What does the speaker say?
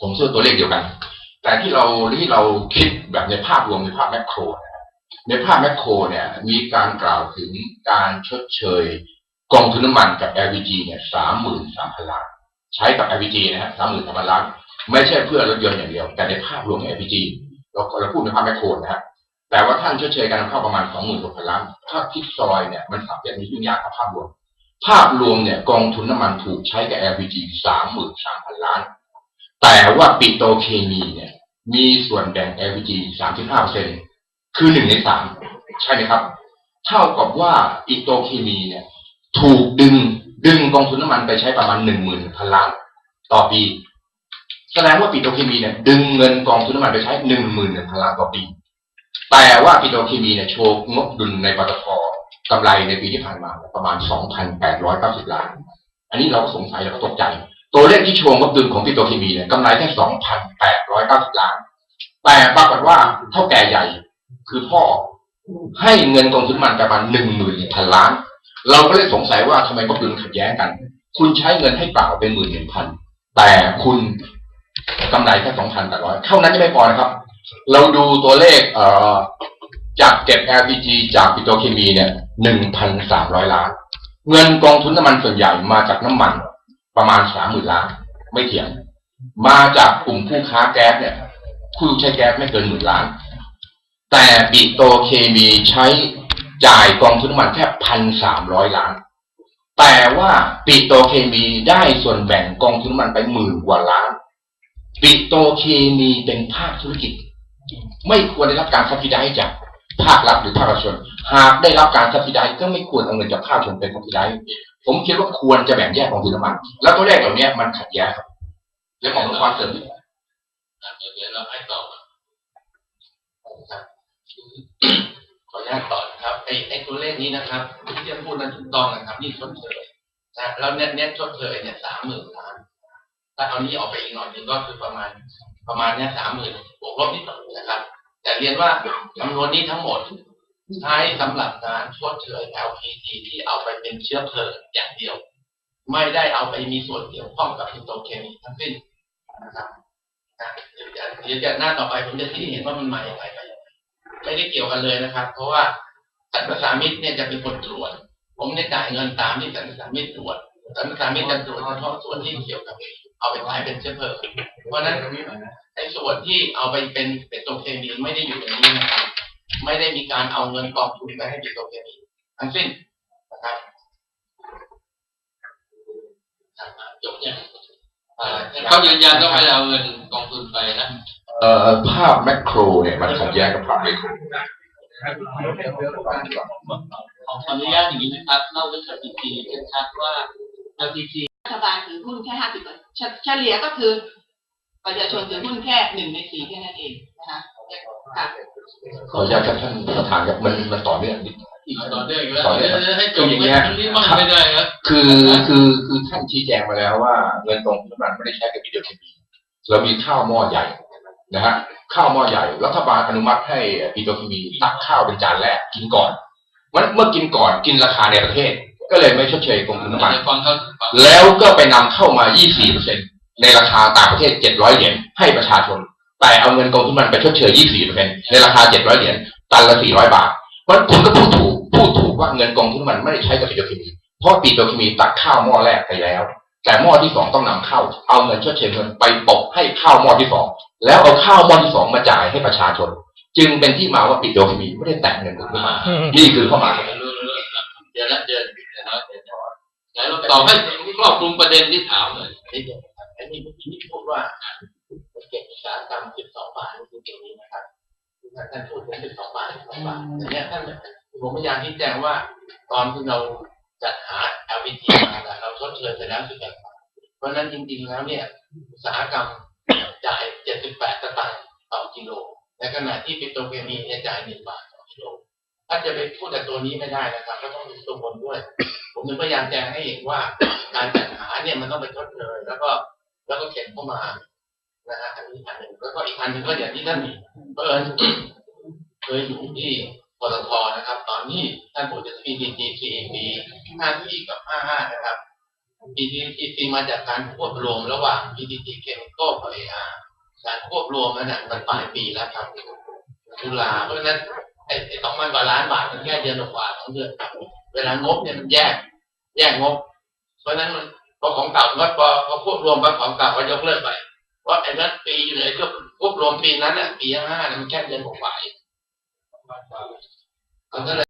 ผมเชื่อตัวเลขเดียวกัน แต่ที่เราที่เราคิดแบบในภาพรวมในภาพแมกโครในภาพแมกโครเนี่ยมีการกล่าวถึงการชดเชยกองทุนน้ำมันกับ LPG เนี่ยสามหมื่นสามพันล้านใช้กับ LPG นะฮะสามหมื่นสามพันล้านไม่ใช่เพื่อรถยนต์อย่างเดียว แต่ในภาพรวมของ LPG เราเราพูดในภาพแมกโครนะฮะแต่ว่าท่านชดเชยการนำเข้าประมาณสองหมื่นกพันล้านถ้าคิดซอยเนี่ยมันสับแบบนี้ยุ่งยากกับภาพรวม ภาพรวมเนี่ยกองทุนน้ำมันถูกใช้กับ LPG สามหมื่นสามพันล้าน แต่ว่าปิโตเคมีเนี่ย มีส่วนแบ่ง LPG สามสิบห้าเปอร์เซ็นคือหนึ่งในสามใช่ไหมครับ เท่ากับว่าปิโตเคมีเนี่ย ถูกดึงดึงกองทุนน้ำมันไปใช้ประมาณหนึ่งหมื่นพันล้านต่อปี แสดงว่าปิโตเคมีเนี่ย ดึงเงินกองทุนน้ำมันไปใช้หนึ่งหมื่นพันล้านต่อปี แต่ว่าปิโตเคมีเนี่ยโชว์งบดุลในปตทกำไรในปีที่ผ่านมาประมาณ 2,890 ล้าน อันนี้เราก็สงสัยเราก็ตกใจ ตัวเลขที่โชว์งบดุลของปิโตรเคมีเนี่ยกำไรแค่2,890ล้าน แต่ปรากฏว่าเท่าแก่ใหญ่ คือพ่อให้เงินกองทุนมันประมาณหนึ่งหมื่นพันล้าน เราก็เลยสงสัยว่าทำไมงบดุลขัดแย้งกัน คุณใช้เงินให้เปล่าเป็นหมื่นหนึ่งพันแต่คุณกำไรแค่สองพันแปดร้อยเท่านั้นยังไม่พอนะครับ เราดูตัวเลขเอ่อจากเก็บ LPG จากปิโตรเคมีเนี่ยหนึ่งพันสามร้อยล้าน เงินกองทุนน้ำมันส่วนใหญ่มาจากน้ำมัน ประมาณสามหมื่นล้าน ไม่เถียง มาจากกลุ่มผู้ค้าแก๊สเนี่ยผู้ใช้แก๊สไม่เกินหมื่นล้าน แต่ปิโตเคมีใช้จ่ายกองทุนน้ำมันแค่พันสามร้อยล้าน แต่ว่าปิโตเคมีได้ส่วนแบ่งกองทุนน้ำมันไปหมื่นกว่าล้าน ปิโตเคมีเป็นภาคธุรกิจ ไม่ควรได้รับการซับซิไดจากภาครัฐหรือภาคเอกชน หากได้รับการซับซิไดก็ไม่ควรเอาเงินจากภาคชนเป็นซับซิได ผมคิดว่าควรจะแบ่งแยกกองทุนน้ำมัน แล้วตัวเลขเหล่านี้มันขัดแย้งครับเรื่องของความเสื่อมเดี๋ยวเราให้ตอบขออนุญาตต่อนะครับไอ้ไอ้ตัวเลขนี้นะครับที่จะพูดนั้นถูกต้องนะครับ นี่ชดเชยนะแล้วเน็ตเน็ตชดเชยเนี่ยสามหมื่นล้านถ้าเอานี้ออกไปอีกหน่อยหนึงก็คือประมาณประมาณเนี่ยสามหมื่นบวกลบนิดหน่อยนะครับ แต่เรียนว่าจำนวนนี้ทั้งหมด ใช้สำหรับการชดเชย LPG ที่เอาไปเป็นเชื้อเพลิงอย่างเดียว ไม่ได้เอาไปมีส่วนเกี่ยวข้องกับปิโตเคมีทั้งสิ้นนะครับเดี๋ยวจะเดี๋ยวจะหน้าต่อไปผมจะที่เห็นว่ามันมาอย่างไรไปไม่ได้เกี่ยวกันเลยนะครับ เพราะว่าสันประสามิตรเนี่ยจะเป็นคนตรวจ ผมเนี่ยจ่ายเงินตามที่สันประสามิตรตรวจสันประสามิตรจะตรวจเฉพาะส่วนที่เกี่ยวกับเอาไปขายเป็นเชื้อเพลิงเพราะฉะนั้นไอ้ส่วนที่เอาไปเป็นเป็นตัวเคมีไม่ได้อยู่ในนี้นะครับ ไม่ได้มีการเอาเงินกองทุนไปให้เป็นตัวเคมีทั้งสิ้นนะครับถัดมาจบยังอ่าเขายืนยันว่าไม่ได้เอาเงินกองทุนไปนะเอ่อภาพแมกโครเนี่ยมันขัดแย้งกับภาพไมโครขออนุญาตอย่างนี้นะครับเล่าเรื่อง LPG ชัดๆว่า LPG รัฐบาลถือหุ้นแค่ห้าสิบเฉลี่ยก็คือประชาชนถือหุ้นแค่หนึ่งในสี่แค่นั้นเองนะคะค่ะ ขออนุญาตครับท่านประธานครับมันมันต่อเนื่องนิดเอาต่อเนื่องอีกแล้วต่อเนื่องเดี๋ยวให้จบคืออย่างเงี้ยทั้งนี้มันไม่ได้ครับคือคือคือท่านชี้แจงมาแล้วว่า เงินกองทุนน้ำมันไม่ได้ใช้กับปิโตรเคมีเรามีข้าวหม้อใหญ่นะฮะข้าวหม้อใหญ่รัฐบาลอนุมัติให้ปิโตรเคมีตักข้าวเป็นจานแรกกินก่อนมันเมื่อกินก่อนกินราคาในประเทศ ก็เลยไม่ชดเชยกองทุนน้ำมันจะฟังเขาฟังแล้วก็ไปนำเข้ามา 24%ในราคาต่างประเทศ 700 เหรียญให้ประชาชน แต่เอาเงินกองทุนมันไปชดเชย24%ในราคา 700 เหรียญตันละ 400 บาท เพราะคุณก็พูดถูกพูดถูกว่าเงินกองทุนมันไม่ได้ใช้กับปิโตรเคมี เพราะปิโตรเคมีตักข้าวหม้อแรกไปแล้ว แต่หม้อที่สองต้องนำเข้า เอาเงินชดเชยเงินไปตกให้ข้าวหม้อที่สองแล้วเอาข้าวหม้อที่สองมาจ่ายให้ประชาชน จึงเป็นที่มาว่าปิโตรเคมีไม่ได้แตะเงินกองทุนมันนี่คือข้อมาเดี๋ยวนะเดี๋ยวเดี๋ยวนะเดี๋ยวนะไหนเราตอบให้ครอบคลุมประเด็นที่ถามเดี๋ยไอ้นี่เมื่อกี้พูดว่า สาหกรรม12บาทนี่คือตรงนี้นะครับท่านพูดถึง12บาท12บาทแต่เนี้ยท่านผมพยายามที่แจ้งว่าตอนที่เราจัดหา LPG มาน่ะเราชดเชยไปแล้ว11บาทเพราะฉะนั้นจริงๆแล้วเนี่ยอุตสาหกรรมจ่าย78สตางค์ต่อกิโลในขณะที่ปิโตรเคมีเนี่ยจ่าย1บาทต่อกิโลถ้าจะไปพูดแต่ตัวนี้ไม่ได้นะครับก็ต้องดูตัวบนด้วย ผมถึงพยายามแจ้งให้เห็นว่าการจัดหาเนี่ยมันต้องไปชดเชยแล้วก็แล้วก็เข็นเข้ามา นะฮะอันนี้อันหนึ่งแล้วก็อีกอันหนึ่งก็อย่างที่ท่านเปิดเคยอยู่ที่ปตทนะครับ ตอนนี้ท่านผู้จัดการ PTG 4ปี5ที่กับ55นะครับ PTT มาจากการควบรวมระหว่าง PTT Chemical กับ AR การควบรวมนั้นน่ะมันปลายปีแล้วครับตุลาเพราะฉะนั้นไอ้ไอ้สองพันกว่าล้านบาทมันแค่เดือนกว่าสองเดือนครับ เวลางบเนี่ยมันแยก แยกงบ เพราะฉะนั้นมันพอของเก่ามันพอพอควบรวมไปของเก่าก็ยกเลิกไป เพราะไอ้นั้นปีอยู่ไหนก็รวบรวมปีนั้นอะปีห้ามันแค่เดือนกว่าเองมันก็เลย